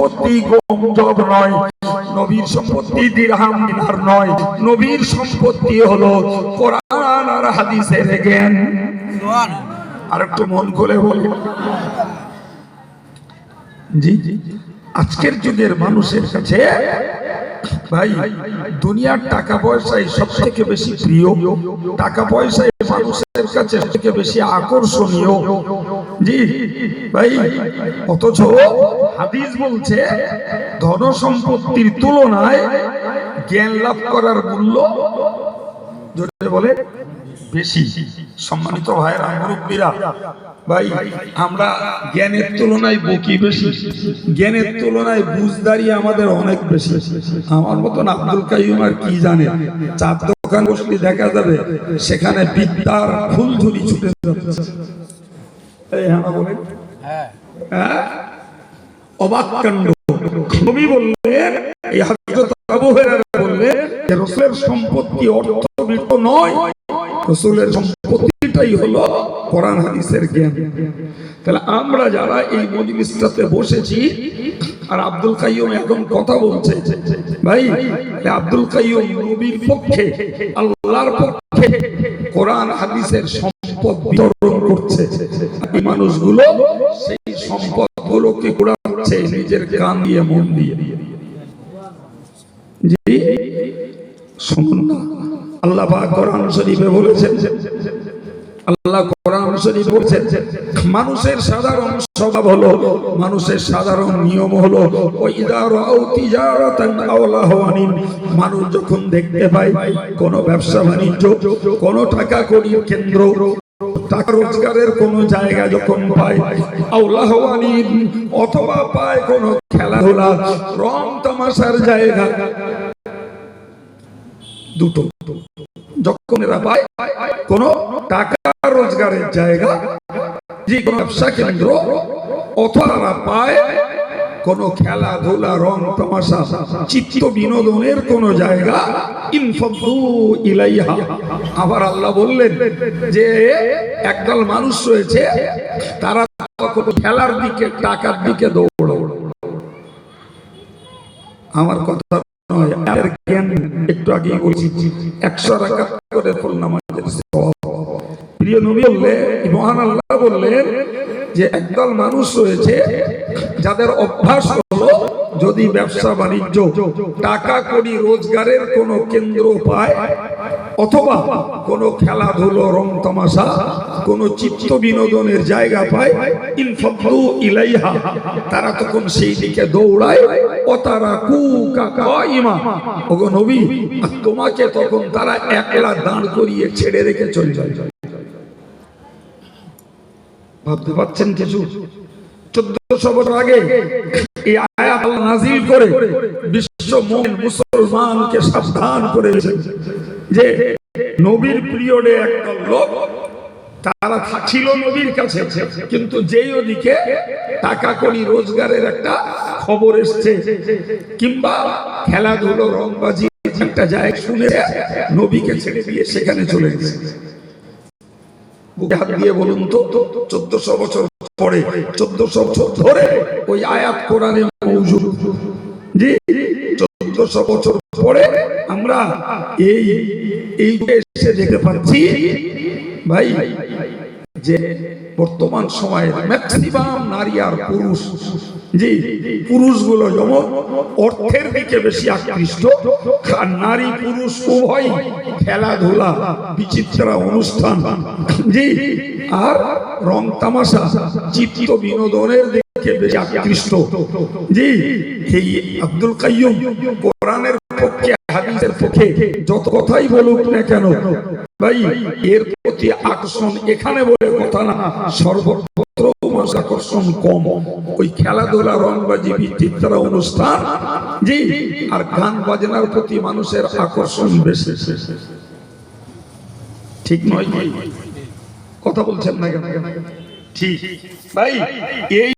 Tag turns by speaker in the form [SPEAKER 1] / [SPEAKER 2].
[SPEAKER 1] সম্পত্তি গম জব নয়, নবীর সম্পত্তি দিরহাম দিনার নয়, নবীর সম্পত্তি হলো কোরআন আর হাদিসের জ্ঞান। আর একটু মন খুলে বলি। জি, আজকের যুগের মানুষের কাছে, ভাই, দুনিয়ার টাকা পয়সাই সব থেকে বেশি প্রিয়, টাকা পয়সাই মানুষের কাছে সব থেকে বেশি আকর্ষণীয়। জি, ভাই, অথচ হাদিস বলছে ধন সম্পত্তির তুলনায় জ্ঞান লাভ করার মূল্য বলে বেশি। সম্মানিত ভাইয়েরা মুরব্বীরা ভাই আমরা জ্ঞানের তুলনায় বকি বেশি। জ্ঞানের তুলনায় বুঝদারি আমাদের অনেক বেশি। আমার মতন আব্দুল কাইম আর কি জানে? চার দোকান বসলে দেখা যাবে সেখানে বিদ্যার ফুলঝুরি ছুটে যাচ্ছে। এই হ্যাঁ বলেন। হ্যাঁ? অবাক নবী বললেন এই হযরত আবু হুরায়রা বললেন যে রাসূলের সম্পত্তি নয়, রাসূলের সম্পত্তিটাই হলো কোরআন হাদিসের জ্ঞান। তাহলে আমরা যারা এই মজলিসটাতে বসেছি, আর আব্দুল কাইয়ুম এখন কথা বলছে, ভাই আব্দুল কাইয়ুম নবীর পক্ষে, আল্লাহর পক্ষে কোরআন হাদিসের সম্পদ বিতরণ করছে। এই মানুষগুলো কুড়াচ্ছে নিজের কান দিয়ে মন দিয়ে। শুনুন না। আল্লাহ কোরআন শরীফে বলেছেন, আল্লাহ কোরআন শরীফ বলছেন, মানুষের সাধারণ স্বভাব হলো, মানুষের সাধারণ নিয়ম হলো মানুষ যখন দেখতে পায়, কোন ব্যবসা বাণিজ্য, কোন টাকা কড়ির কেন্দ্র টাকা রোজগারের কোন জায়গা যখন পায় অথবা পায় কোন খেলাধুলা, রং তামাশার জায়গা। দুটো। যখন এরা পায়, কোন টাকা রোজগারের জায়গা, যে কোন ব্যবসা কেন্দ্র, অথবা পায় কোন খেলাধুলা, রং তামাশা, চিত্ত বিনোদনের কোন জায়গা আবার আল্লাহ বললেন যে, একদল মানুষ রয়েছে, তারা খেলার দিকে, টাকার দিকে দৌড় আমার কথা একটু বলছি, একশো টাকা বললে যে, একদল মানুষ রয়েছে, যাদের অভ্যাস যদি ব্যবসা বাণিজ্য, টাকা করি রোজগারের কোনো কেন্দ্র পায়, অথবা কোনো খেলাধুলো, রং তামাশা, কোনো চিত্ত বিনোদনের জায়গা পায় ইলাইহা, তারা তখন সেই দিকে দৌড়ায় ও তারা কু কাকাইমা ওগো নবী তোমাকে তখন তারা একলা দাঁড় করিয়ে ছেড়ে রেখে চলে যায়। ভাবতে পারছেন কিছু? চোদ্দশো বছর আগে এই আয়াত করে বিশ্ব মুসলমানকে সাবধান যে নবীর পিরিয়ডে একটা লোক, তারা ছিল নবীর কাছে, কিন্তু যেই ওদিকে টাকা করি রোজগারের একটা খবর এসছে, কিংবা খেলাধুলো, রংবাজি একটা জায়গা শুনে নবীকে ছেড়ে দিয়ে সেখানে চলে গেছে। বুকে হাত দিয়ে বলুন তো, চোদ্দশো বছর পরে চোদ্দশো বছর ধরে ওই আয়াত কোরআনে মৌজুদ জি, চোদ্দশো বছর পরে আমরা এই এই এসে দেখতে পাচ্ছি, ভাই, যে বর্তমান সময়ের ম্যাক্সিমাম নারী আর পুরুষ। জি, পুরুষগুলো যেমন অর্থের দিকে বেশি আকৃষ্ট, আর নারী পুরুষ উভয় খেলাধুলা, বিচিত্রা অনুষ্ঠান। জি, আর রং তামাশা, চিত্ত বিনোদনের দিকে বেশি আকৃষ্ট। জি এই আব্দুল কাইয়ুম, কোরআনের পক্ষে, হাদিসের পক্ষে যত কথাই বলুক না কেন, ভাই, এর প্রতি আকর্ষণ এখানে বলে কথা না, সর্বত্র আকর্ষণ কম। ওই খেলাধুলা, রংবাজি বিচিত্রা অনুষ্ঠান, জি, আর গান বাজনার প্রতি মানুষের আকর্ষণ বেশি। ঠিক নয়? কথা বলছেন না কেন? ঠিক। ভাই এই